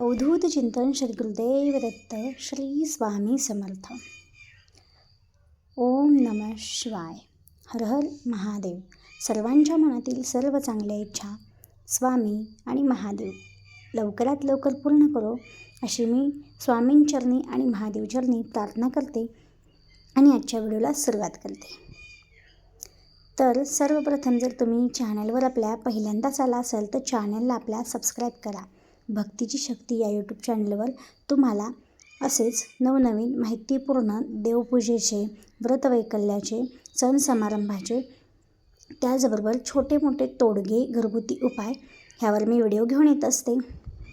अवधूत चिंतन श्री गुरुदेव दत्त श्री स्वामी समर्थ. ओम नम शिवाय. हर हर महादेव. सर्वांच्या मनातील सर्व चांगल्या इच्छा स्वामी आणि महादेव. लवकरात लवकर पूर्ण करो अशी मी स्वामींचरणी आणि महादेवचरणी प्रार्थना करते आणि आजच्या व्हिडिओला सुरुवात करते. तर सर्वप्रथम जर तुम्ही चॅनलवर आपल्या पहिल्यांदाच आला असाल तर चॅनलला आपल्या सबस्क्राईब करा. भक्तीची शक्ती या यूट्यूब चॅनलवर तुम्हाला असेच नवनवीन माहितीपूर्ण देवपूजेचे व्रतवैकल्याचे सण समारंभाचे त्याचबरोबर छोटे मोठे तोडगे घरगुती उपाय ह्यावर मी व्हिडिओ घेऊन येत असते.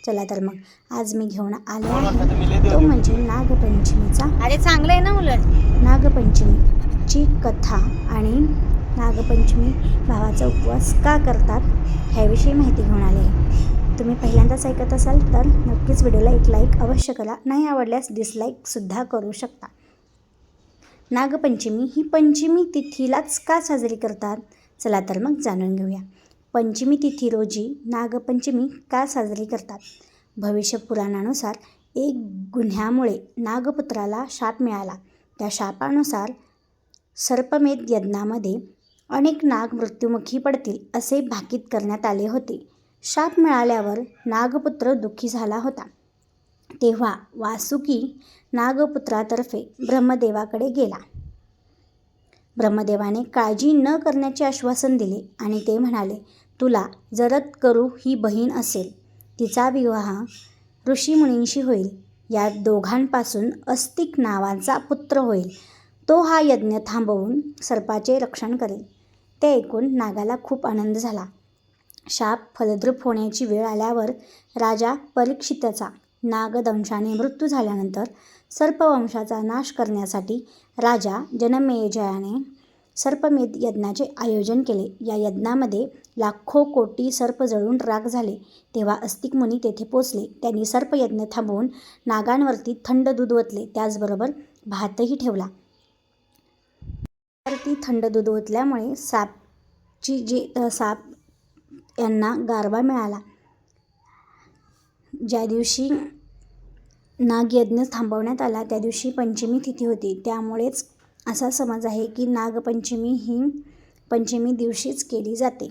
चला तर मग आज मी घेऊन आले आहे. तो म्हणजे नागपंचमीचा अरे चांगलं आहे ना उलट. नागपंचमीची कथा आणि नागपंचमी भावाचा उपवास का करतात ह्याविषयी माहिती घेऊन आले आहे. तुम्ही पहिल्यांदाच ऐकत असाल तर नक्कीच व्हिडिओला एक लाईक अवश्य करा. नाही आवडल्यास डिसलाईकसुद्धा करू शकता. नागपंचमी ही पंचमी तिथीलाच का साजरी करतात? चला तर मग जाणून घेऊया. पंचमी तिथी रोजी नागपंचमी का साजरी करतात? भविष्य पुराणानुसार एक गुन्ह्यामुळे नागपुत्राला शाप मिळाला. त्या शापानुसार सर्पमेध यज्ञामध्ये अनेक नाग मृत्युमुखी पडतील असे भाकीत करण्यात आले होते. शाप मिळाल्यावर नागपुत्र दुःखी झाला होता. तेव्हा वासुकी नागपुत्रातर्फे ब्रह्मदेवाकडे गेला. ब्रह्मदेवाने काळजी न करण्याचे आश्वासन दिले आणि ते म्हणाले तुला जरत करू ही बहीण असेल. तिचा विवाह ऋषीमुनींशी होईल. या दोघांपासून अस्तिक नावाचा पुत्र होईल. तो हा यज्ञ थांबवून सर्पाचे रक्षण करेल. ते ऐकून नागाला खूप आनंद झाला. शाप फलद्रूप होण्याची वेळ आल्यावर राजा परीक्षिताचा नागदंशाने मृत्यू झाल्यानंतर सर्पवंशाचा नाश करण्यासाठी राजा जनमेजयाने सर्पमेध यज्ञाचे आयोजन केले. या यज्ञामध्ये लाखो कोटी सर्प जळून राग झाले. तेव्हा अस्तिक मुनी तेथे पोचले. त्यांनी सर्पयज्ञ थांबवून नागांवरती थंड दूध ओतले. त्याचबरोबर भातही ठेवला. वरती थंड दूध ओतल्यामुळे सापची जी साप यांना गारवा मिळाला. ज्या दिवशी नागयज्ञ थांबवण्यात आला त्या दिवशी पंचमी तिथी होती. त्यामुळेच असा समज आहे की नागपंचमी ही पंचमी दिवशीच केली जाते.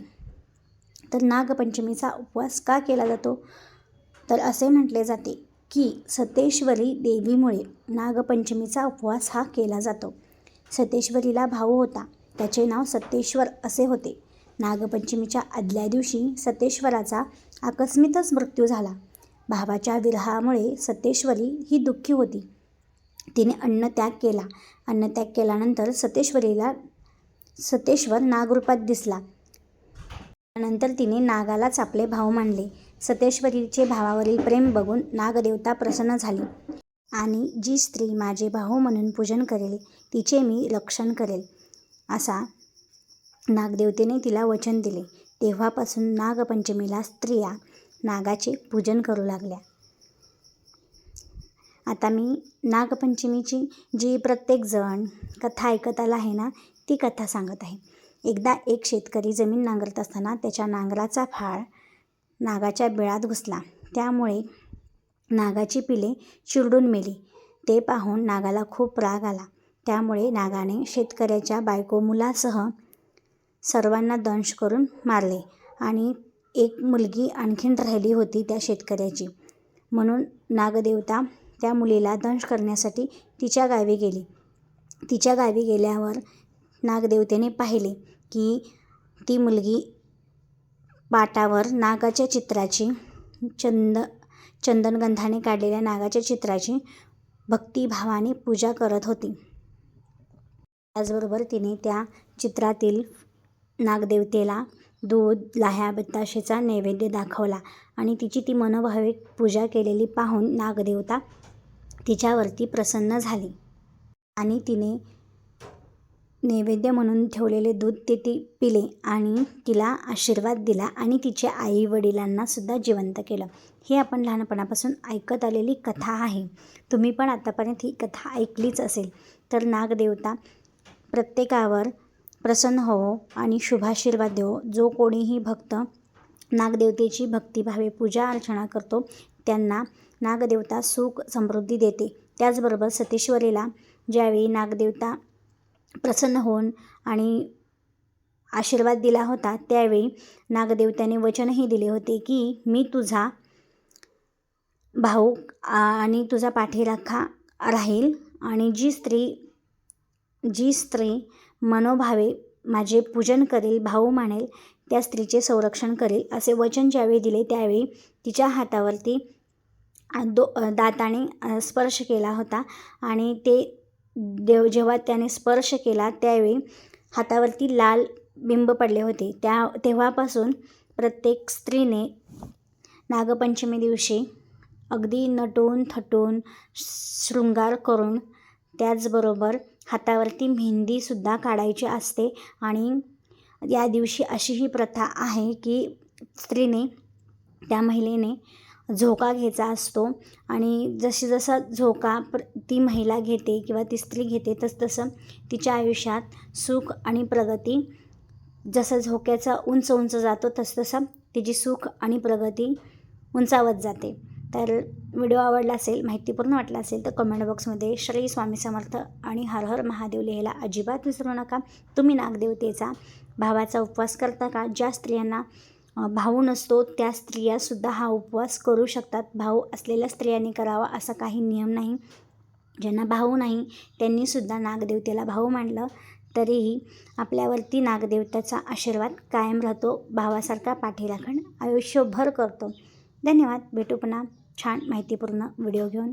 तर नागपंचमीचा उपवास का केला जातो? तर असे म्हटले जाते की सतेश्वरी देवीमुळे नागपंचमीचा उपवास हा केला जातो. सतेश्वरीला भाऊ होता. त्याचे नाव सतेश्वर असे होते. नागपंचमीच्या आदल्या दिवशी सतेश्वराचा आकस्मितच मृत्यू झाला. भावाच्या विरहामुळे सतेश्वरी ही दुःखी होती. तिने अन्नत्याग केला. अन्नत्याग केल्यानंतर सतेश्वरीला सतेश्वर नागरूपात दिसला. त्यानंतर तिने नागालाच आपले भाव मानले. सतेश्वरीचे भावावरील प्रेम बघून नागदेवता प्रसन्न झाली. आणि जी स्त्री माझे भाऊ म्हणून पूजन करेल तिचे मी रक्षण करेल असा नागदेवतेने तिला वचन दिले. तेव्हापासून नागपंचमीला स्त्रिया नागाचे पूजन करू लागल्या. आता मी नागपंचमीची जी प्रत्येकजण कथा ऐकत आला आहे ना ती कथा सांगत आहे. एकदा एक शेतकरी जमीन नांगरत असताना त्याच्या नांगराचा फाळ नागाच्या बिळात घुसला. त्यामुळे नागाची पिले चिरडून मेली. ते पाहून नागाला खूप राग आला. त्यामुळे नागाने शेतकऱ्याच्या बायको मुलासह सर्वांना दंश करून मारले आणि एक मुलगी आणखीन राहिली होती त्या शेतकऱ्याची. म्हणून नागदेवता त्या मुलीला दंश करण्यासाठी तिच्या गावी गेली. तिच्या गावी गेल्यावर नागदेवतेने पाहिले की ती मुलगी पाटावर नागाच्या चित्राची चंद चंदनगंधाने काढलेल्या नागाच्या चित्राची भक्तिभावाने पूजा करत होती. त्याचबरोबर तिने त्या चित्रातील नागदेवतेला दूध लाह्या बत्ताशेचा नैवेद्य दाखवला आणि तिची ती मनोभाविक पूजा केलेली पाहून नागदेवता तिच्यावरती प्रसन्न झाली. आणि तिने नैवेद्य म्हणून ठेवलेले दूध ते ती पिले आणि तिला आशीर्वाद दिला आणि तिच्या आई वडिलांनासुद्धा जिवंत केलं. ही आपण लहानपणापासून ऐकत आलेली कथा आहे. तुम्ही पण आतापर्यंत ही कथा ऐकलीच असेल. तर नागदेवता प्रत्येकावर प्रसन्न होवो आणि शुभाशीर्वाद देवो. जो कोणीही भक्त नागदेवतेची भक्तिभावे पूजा अर्चना करतो त्यांना नागदेवता सुख समृद्धी देते. त्याचबरोबर सतीश्वरीला ज्यावेळी नागदेवता प्रसन्न होऊन आणि आशीर्वाद दिला होता त्यावेळी नागदेवत्याने वचनही दिले होते की मी तुझा भाऊ आणि तुझा पाठीराखा राहील आणि जी स्त्री जी स्त्री मनोभावे माझे पूजन करेल भाऊ मानेल त्या स्त्रीचे संरक्षण करेल असे वचन ज्यावेळी दिले त्यावेळी तिच्या हातावरती दो दाताने स्पर्श केला होता आणि ते देव जेव्हा त्याने स्पर्श केला त्यावेळी हातावरती लाल बिंब पडले होते. त्या तेव्हापासून प्रत्येक स्त्रीने नागपंचमी दिवशी अगदी नटून थटून शृंगार करून त्याचबरोबर हातावरती मेहंदीसुद्धा काढायची असते. आणि या दिवशी अशी ही प्रथा आहे की स्त्रीने त्या महिलेने झोका घ्यायचा असतो. आणि जशी जसा झोका प्र ती महिला घेते किंवा ती स्त्री घेते तसतसं तिच्या आयुष्यात सुख आणि प्रगती जसं झोक्याचा उंच उंच जातो तसतसं तिची सुख आणि प्रगती उंचावत जाते. तर व्हिडिओ आवडला असेल माहितीपूर्ण वाटला असेल तर कमेंट बॉक्समध्ये श्री स्वामी समर्थ आणि हर हर महादेव लिहायला अजिबात विसरू नका. तुम्ही नागदेवतेचा भावाचा उपवास करता का? ज्या स्त्रियांना भाऊ नसतो त्या स्त्रियासुद्धा हा उपवास करू शकतात. भाऊ असलेल्या स्त्रियांनी करावा असा काही नियम नाही. ज्यांना भाऊ नाही त्यांनीसुद्धा नागदेवतेला भाऊ मांडलं तरीही आपल्यावरती नागदेवतेचा आशीर्वाद कायम राहतो. भावासारखा पाठीराखण आयुष्यभर करतो. धन्यवाद. भेटू पुन्हा छान माहितीपूर्ण व्हिडिओ घेऊन.